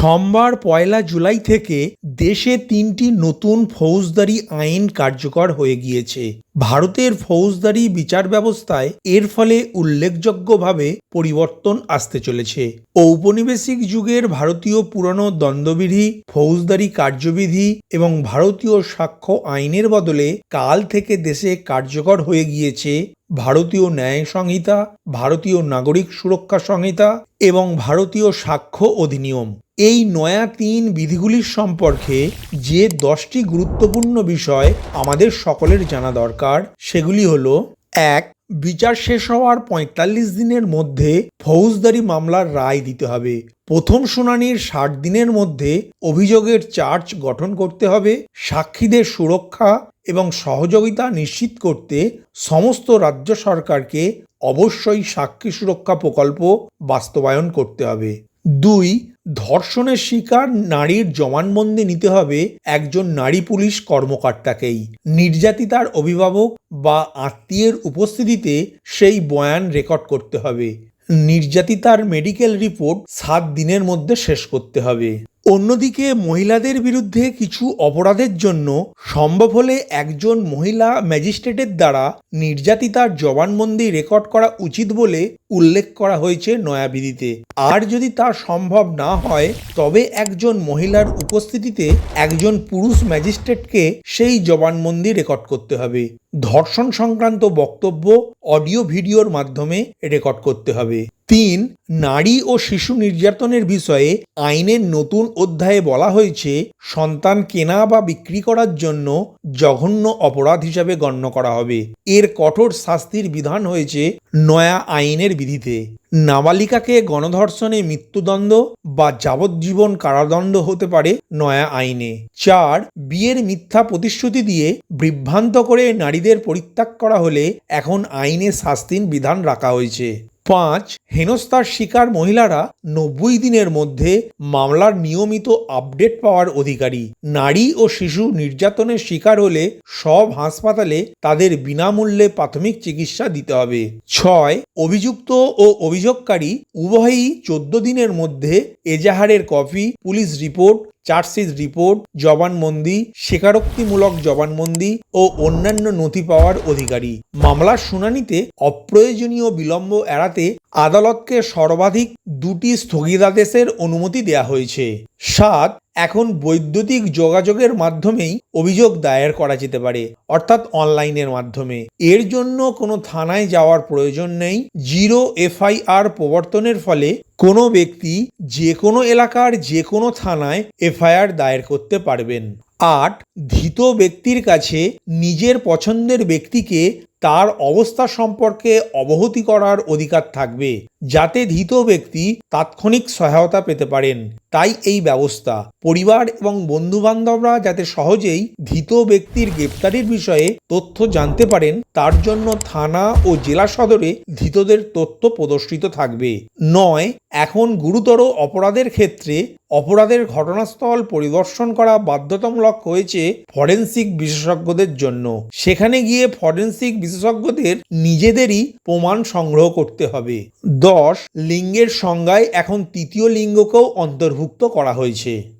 সোমবার পয়লা জুলাই থেকে দেশে তিনটি নতুন ফৌজদারি আইন কার্যকর হয়ে গিয়েছে। ভারতের ফৌজদারি বিচার ব্যবস্থায় এর ফলে উল্লেখযোগ্যভাবে পরিবর্তন আসতে চলেছে। ঔপনিবেশিক যুগের ভারতীয় পুরনো দ্বন্দ্ববিধি, ফৌজদারি কার্যবিধি এবং ভারতীয় সাক্ষ্য আইনের বদলে কাল থেকে দেশে কার্যকর হয়ে গিয়েছে ভারতীয় ন্যায় সংহিতা, ভারতীয় নাগরিক সুরক্ষা সংহিতা এবং ভারতীয় সাক্ষ্য অধিনিয়ম। এই নয়া তিন বিধিগুলির সম্পর্কে যে দশটি গুরুত্বপূর্ণ বিষয় আমাদের সকলের জানা দরকার, সেগুলি হল, এক, বিচার শেষ হওয়ার পঁয়তাল্লিশ দিনের মধ্যে ফৌজদারি মামলার রায় দিতে হবে। প্রথম শুনানির ষাট দিনের মধ্যে অভিযোগের চার্জ গঠন করতে হবে, সাক্ষীদের সুরক্ষা এবং সহযোগিতা নিশ্চিত করতে সমস্ত রাজ্য সরকারকে অবশ্যই সাক্ষী সুরক্ষা প্রকল্প বাস্তবায়ন করতে হবে। দুই ধর্ষণের শিকার নারীর জবানবন্দি নিতে হবে একজন নারী পুলিশ কর্মকর্তাকেই। নির্যাতিতার অভিভাবক বা আত্মীয়ের উপস্থিতিতে সেই বয়ান রেকর্ড করতে হবে। নির্যাতিতার মেডিকেল রিপোর্ট সাত দিনের মধ্যে শেষ করতে হবে। অন্যদিকে মহিলাদের বিরুদ্ধে কিছু অপরাধের জন্য সম্ভব হলে একজন মহিলা ম্যাজিস্ট্রেটের দ্বারা নির্যাতিতার জবানবন্দি রেকর্ড করা উচিত বলে উল্লেখ করা হয়েছে নয়াবিধিতে আর যদি তা সম্ভব না হয়, তবে একজন মহিলার উপস্থিতিতে একজন পুরুষ ম্যাজিস্ট্রেটকে সেই জবানবন্দি রেকর্ড করতে হবে। ধর্ষণ সংক্রান্ত বক্তব্য অডিও ভিডিওর মাধ্যমে রেকর্ড করতে হবে। তিন, নারী ও শিশু নির্যাতনের বিষয়ে আইনের নতুন অধ্যায়ে বলা হয়েছে, সন্তান কেনা বা বিক্রি করার জন্য জঘন্য অপরাধ হিসাবে গণ্য করা হবে। এর কঠোর শাস্তির বিধান হয়েছে নয়া আইনের বিধিতে নাবালিকাকে গণধর্ষণে মৃত্যুদণ্ড বা যাবজ্জীবন কারাদণ্ড হতে পারে নয়া আইনে। চার, বিয়ের মিথ্যা প্রতিশ্রুতি দিয়ে বিভ্রান্ত করে নারীদের পরিত্যাগ করা হলে এখন আইনে শাস্তির বিধান রাখা হয়েছে। পাঁচ হেনস্থার শিকার মহিলারা নব্বই দিনের মধ্যে মামলার নিয়মিত আপডেট পাওয়ার অধিকারী। নারী ও শিশু নির্যাতনের শিকার হলে সব হাসপাতালে তাদের বিনামূল্যে প্রাথমিক চিকিৎসা দিতে হবে। ছয় অভিযুক্ত ও অভিযোগকারী উভয়ই চোদ্দ দিনের মধ্যে এজাহারের copy, police report chargesheet report জবানবন্দি স্বীকারোক্তিমূলক জবানবন্দি ও অন্যান্য নথি পাওয়ার অধিকারী। মামলার শুনানিতে অপ্রয়োজনীয় বিলম্ব এড়াতে আদালতকে সর্বাধিক দুটি স্থগিতাদেশের অনুমতি দেয়া হয়েছে। সাত এখন বৈদ্যুতিক যোগাযোগের মাধ্যমেই অভিযোগ দায়ের করা যেতে পারে, অর্থাৎ অনলাইনের মাধ্যমে। এর জন্য কোনো থানায় যাওয়ার প্রয়োজন নেই। জিরো এফআইআর প্রবর্তনের ফলে কোনো ব্যক্তি যে কোনো এলাকার যে কোনো থানায় এফআইআর দায়ের করতে পারবেন। আট, ধৃত ব্যক্তির কাছে নিজের পছন্দের ব্যক্তিকে তার অবস্থা সম্পর্কে অবহতি করার অধিকার থাকবে, যাতে ধৃত ব্যক্তি তাৎক্ষণিক সহায়তা পেতে পারেন। তাই এই ব্যবস্থা। পরিবার এবং বন্ধু বান্ধবরা যাতে সহজেই ধৃত ব্যক্তির গ্রেপ্তারির বিষয়ে তথ্য জানতে পারেন, তার জন্য থানা ও জেলা সদরে ধৃতদের তথ্য প্রদর্শিত থাকবে। নয় এখন গুরুতর অপরাধের ক্ষেত্রে অপরাধের ঘটনাস্থল পরিদর্শন করা বাধ্যতামূলক হয়েছে ফরেন্সিক বিশেষজ্ঞদের জন্য। সেখানে গিয়ে ফরেন্সিক বিশেষজ্ঞদের নিজেদেরই প্রমাণ সংগ্রহ করতে হবে। দশ, লিঙ্গের সংজ্ঞায় এখন তৃতীয় লিঙ্গকেও অন্তর্ভুক্ত করা হয়েছে।